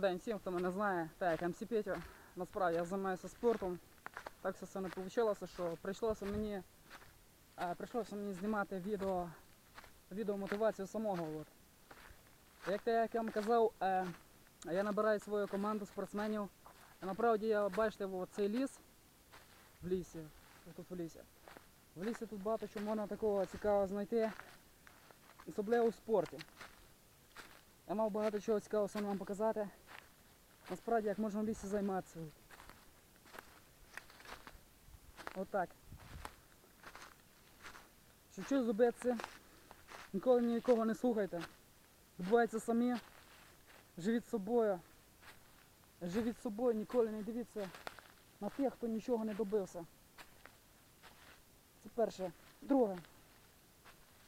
день всім, хто мене знає. Так, МС Петя. Насправді я займаюся спортом. Так все не вийшло, що прийшлося мені, е, прийшлося мені знімати відео, відео мотивацію самого. От. Як, як я вам казав, е, я набираю свою команду спортсменів. І насправді я бачите от цей ліс в лісі. Тут в лісі. В лісі тут багато чого можна такого цікавого знайти, особливо в спорті. Я мав багато чого цікавого сам вам показати. Насправді, як можна в лісі займатися. Отак. Щоб щось зробити, ніколи нікого не слухайте. Відбувайте самі, живіть собою. Живіть собою, ніколи не дивіться на тих, хто нічого не добився. Це перше. Друге.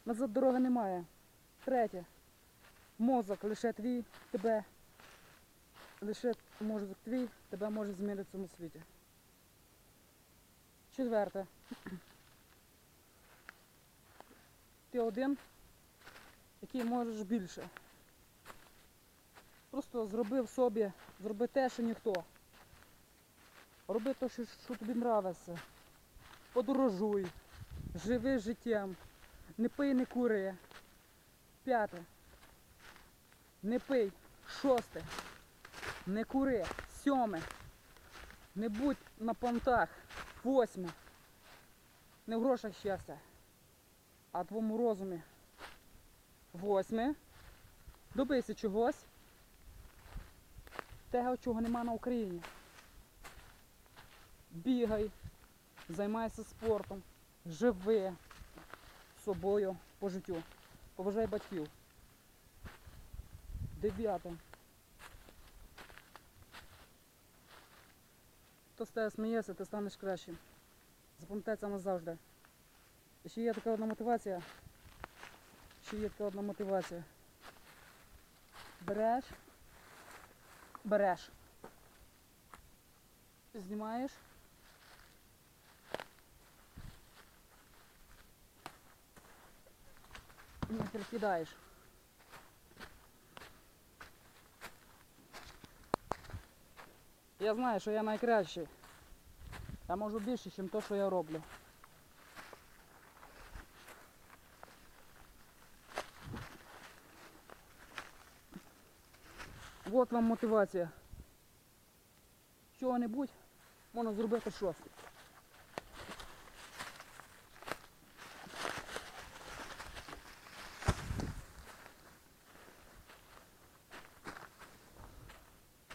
Назад дороги немає. Третє. Мозок лише твій, тебе. Лише мозок твій, тебе може змінити в цьому світі. Четверте. Ти один, який можеш більше. Просто зроби в собі, зроби те, що ніхто. Роби те, що, що тобі нравиться. Подорожуй, живи життям, не пий, не кури. П'яте. Не пий. Шосте. Не кури. Сьоме. Не будь на понтах. Восьме. Не в грошах щастя, а в твоєму розумі. Восьме. Добийся чогось. Того, чого нема на Україні. Бігай, займайся спортом, живи собою по життю. Поважай батьків. Дев'яте. Хто з тебе сміється, ти станеш кращим. Запам'ятай це назавжди. І ще є така одна мотивація. Ще є така одна мотивація. Береш. Береш. Знімаєш. І не перекидаєш. Я знаю, що я найкращий. Я можу більше, ніж те, що я роблю. Вот вам мотивація. Чого-небудь можна зробити щось.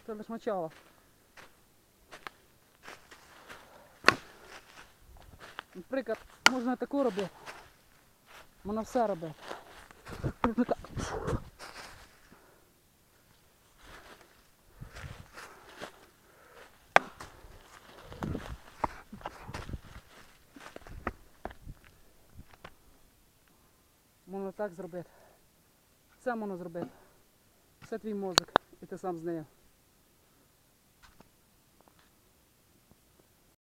Це лише начало. Наприклад, можна таку робити. Можна все. Наприклад, Можна так зробити. Це можна зробити. Це твій мозок, і ти сам з нею.